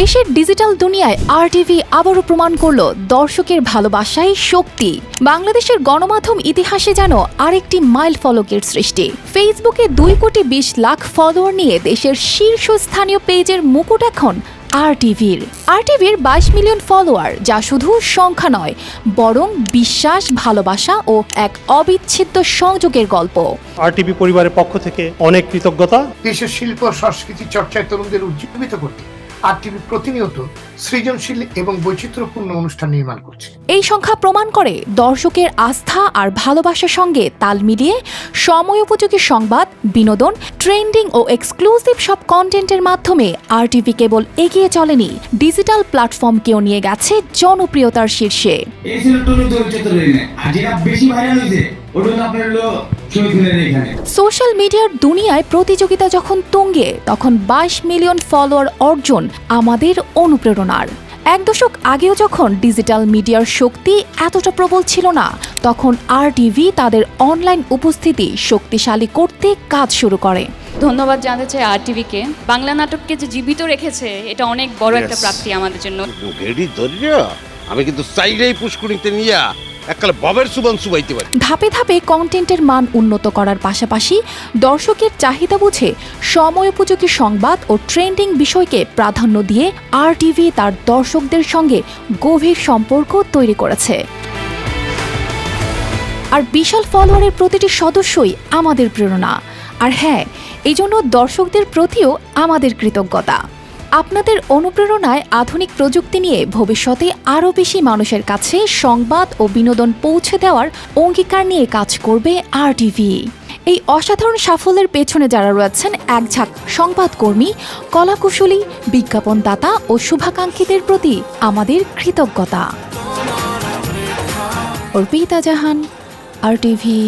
দেশের ডিজিটাল দুনিয়ায় আরটিভি আবারও প্রমাণ করল দর্শকের ভালোবাসাই শক্তি। বাংলাদেশের গণমাধ্যম ইতিহাসে যেন আরেকটি মাইল ফলকের সৃষ্টি। ফেসবুকে দুই কোটি বিশ লাখ ফলোয়ার নিয়ে দেশের শীর্ষস্থানীয় পেজের মুকুট এখন আরটিভির আরটিভির বাইশ মিলিয়ন ফলোয়ার যা শুধু সংখ্যা নয় বরং বিশ্বাস ভালোবাসা ও এক অবিচ্ছেদ্য সংযোগের গল্প। আরটিভি পরিবারের পক্ষ থেকে অনেক কৃতজ্ঞতা। দেশের শিল্প সংস্কৃতি চর্চায় তরুণদের উজ্জীবিত করতে। আর টিভি প্রতিনিয়ত সৃজনশীল এবং বৈচিত্র্যপূর্ণ অনুষ্ঠান নির্মাণ করছে। এই সংখ্যা প্রমাণ করে দর্শকের আস্থা আর ভালোবাসার সঙ্গে তাল মিলিয়ে সময়োপযোগী সংবাদ বিনোদন ট্রেন্ডিং ও এক্সক্লুসিভ সব কন্টেন্টের মাধ্যমে আরটিভি কেবল এগিয়ে চলেনি ডিজিটাল প্ল্যাটফর্মকেও নিয়ে গেছে জনপ্রিয়তার শীর্ষে। এই ছিল টুনু চলচ্চিত্র আর যেটা বেশি ভাইরাল হয়েছে ওটা সোশ্যাল মিডিয়ার দুনিয়ায় প্রতিযোগিতা যখন তুঙ্গে তখন বাইশ মিলিয়ন ফলোয়ার অর্জন আমাদের অনুপ্রেরণার। এক দশক আগেও যখন ডিজিটাল মিডিয়ার শক্তি এতটা প্রবল ছিল না তখন আর টিভি তাদের অনলাইন উপস্থিতি শক্তিশালী করতে কাজ শুরু করে। ধন্যবাদ জানাতে চাই আর টিভিকে বাংলা নাটককে যে জীবিত রেখেছে এটা অনেক বড় একটা. প্রাপ্তি আমাদের জন্য। আমি কিন্তু চাইলেই পুষ্কুনিতে নিয়া সুবান সুবাইতে পারি। ধাপে ধাপে কন্টেন্টের মান উন্নত করার পাশাপাশি দর্শকের চাহিদা বুঝে সময়োপযোগী সংবাদ ও ট্রেন্ডিং বিষয়কে প্রাধান্য দিয়ে আর টিভি তার দর্শকদের সঙ্গে গভীর সম্পর্ক তৈরি করেছে। আর বিশাল ফলোয়ারের প্রতিটি সদস্যই আমাদের প্রেরণা। আর হ্যাঁ এই জন্য দর্শকদের প্রতিও আমাদের কৃতজ্ঞতা। আপনাদের অনুপ্রেরণায় আধুনিক প্রযুক্তি নিয়ে ভবিষ্যতে আরও বেশি মানুষের কাছে সংবাদ ও বিনোদন পৌঁছে দেওয়ার অঙ্গীকার নিয়ে কাজ করবে আর টিভি এই অসাধারণ সাফল্যের পেছনে যারা রয়েছেন, একঝাঁক সংবাদকর্মী, কলাকুশলী, বিজ্ঞাপনদাতা ও শুভাকাঙ্ক্ষীদের প্রতি আমাদের কৃতজ্ঞতা। অর্পিতা জাহান আর টিভি